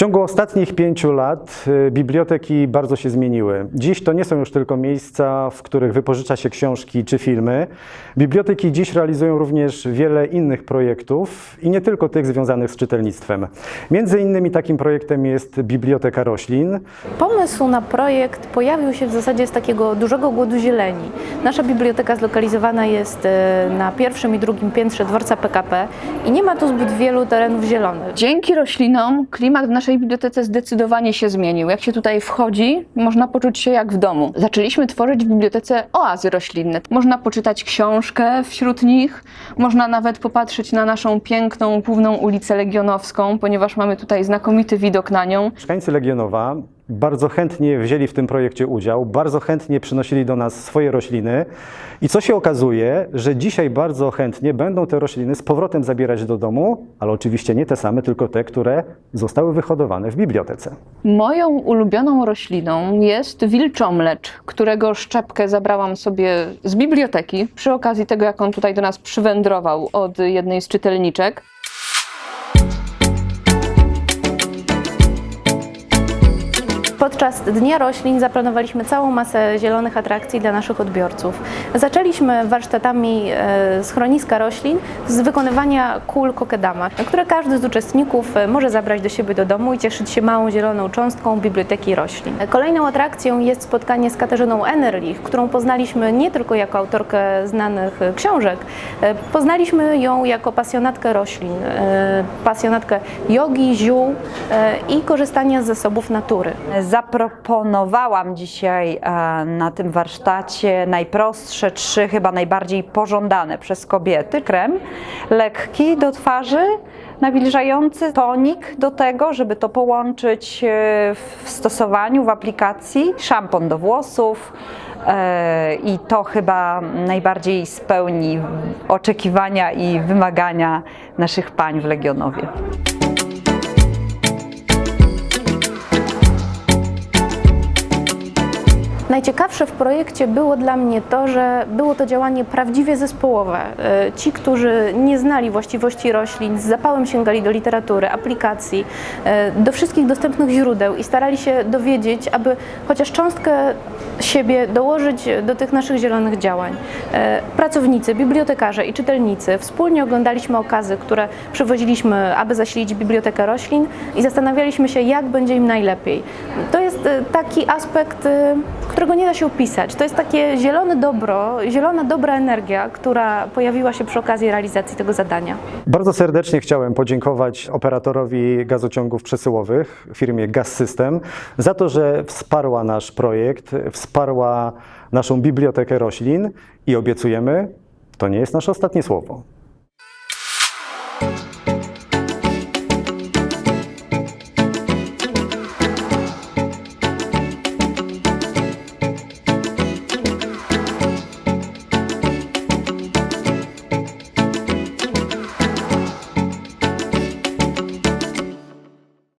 ciągu ostatnich pięciu lat y, biblioteki bardzo się zmieniły. Dziś to nie są już tylko miejsca, w których wypożycza się książki czy filmy. Biblioteki dziś realizują również wiele innych projektów i nie tylko tych związanych z czytelnictwem. Między innymi takim projektem jest Biblioteka Roślin. Pomysł na projekt pojawił się w zasadzie z takiego dużego głodu zieleni. Nasza biblioteka zlokalizowana jest e, na pierwszym i drugim piętrze dworca PKP i nie ma tu zbyt wielu terenów zielonych. Dzięki roślinom klimat w naszej bibliotece zdecydowanie się zmienił. Jak się tutaj wchodzi, można poczuć się jak w domu. Zaczęliśmy tworzyć w bibliotece oazy roślinne. Można poczytać książkę wśród nich, można nawet popatrzeć na naszą piękną główną ulicę Legionowską, ponieważ mamy tutaj znakomity widok na nią. Mieszkańcy Legionowa bardzo chętnie wzięli w tym projekcie udział, bardzo chętnie przynosili do nas swoje rośliny i co się okazuje, że dzisiaj bardzo chętnie będą te rośliny z powrotem zabierać do domu, ale oczywiście nie te same, tylko te, które zostały wyhodowane w bibliotece. Moją ulubioną rośliną jest wilczomlecz, którego szczepkę zabrałam sobie z biblioteki przy okazji tego, jak on tutaj do nas przywędrował od jednej z czytelniczek. Podczas Dnia Roślin zaplanowaliśmy całą masę zielonych atrakcji dla naszych odbiorców. Zaczęliśmy warsztatami e, schroniska roślin z wykonywania kul kokedama, które każdy z uczestników e, może zabrać do siebie do domu i cieszyć się małą zieloną cząstką Biblioteki Roślin. Kolejną atrakcją jest spotkanie z Katarzyną Enerlich, którą poznaliśmy nie tylko jako autorkę znanych książek, e, poznaliśmy ją jako pasjonatkę roślin, pasjonatkę jogi, ziół i korzystania z zasobów natury. Zaproponowałam dzisiaj e, na tym warsztacie najprostsze trzy, chyba najbardziej pożądane przez kobiety. Krem lekki do twarzy, nawilżający tonik do tego, żeby to połączyć e, w stosowaniu, w aplikacji, szampon do włosów. e, I to chyba najbardziej spełni oczekiwania i wymagania naszych pań w Legionowie. Najciekawsze w projekcie było dla mnie to, że było to działanie prawdziwie zespołowe. E, Ci, którzy nie znali właściwości roślin, z zapałem sięgali do literatury, aplikacji, e, do wszystkich dostępnych źródeł i starali się dowiedzieć, aby chociaż cząstkę siebie dołożyć do tych naszych zielonych działań. E, Pracownicy, bibliotekarze i czytelnicy wspólnie oglądaliśmy okazy, które przywoziliśmy, aby zasilić bibliotekę roślin i zastanawialiśmy się, jak będzie im najlepiej. To jest taki aspekt, e, którego nie da się opisać. To jest takie zielone dobro, zielona dobra energia, która pojawiła się przy okazji realizacji tego zadania. Bardzo serdecznie chciałem podziękować operatorowi gazociągów przesyłowych, firmie Gas System, za to, że wsparła nasz projekt, wsparła naszą bibliotekę roślin i obiecujemy, to nie jest nasze ostatnie słowo.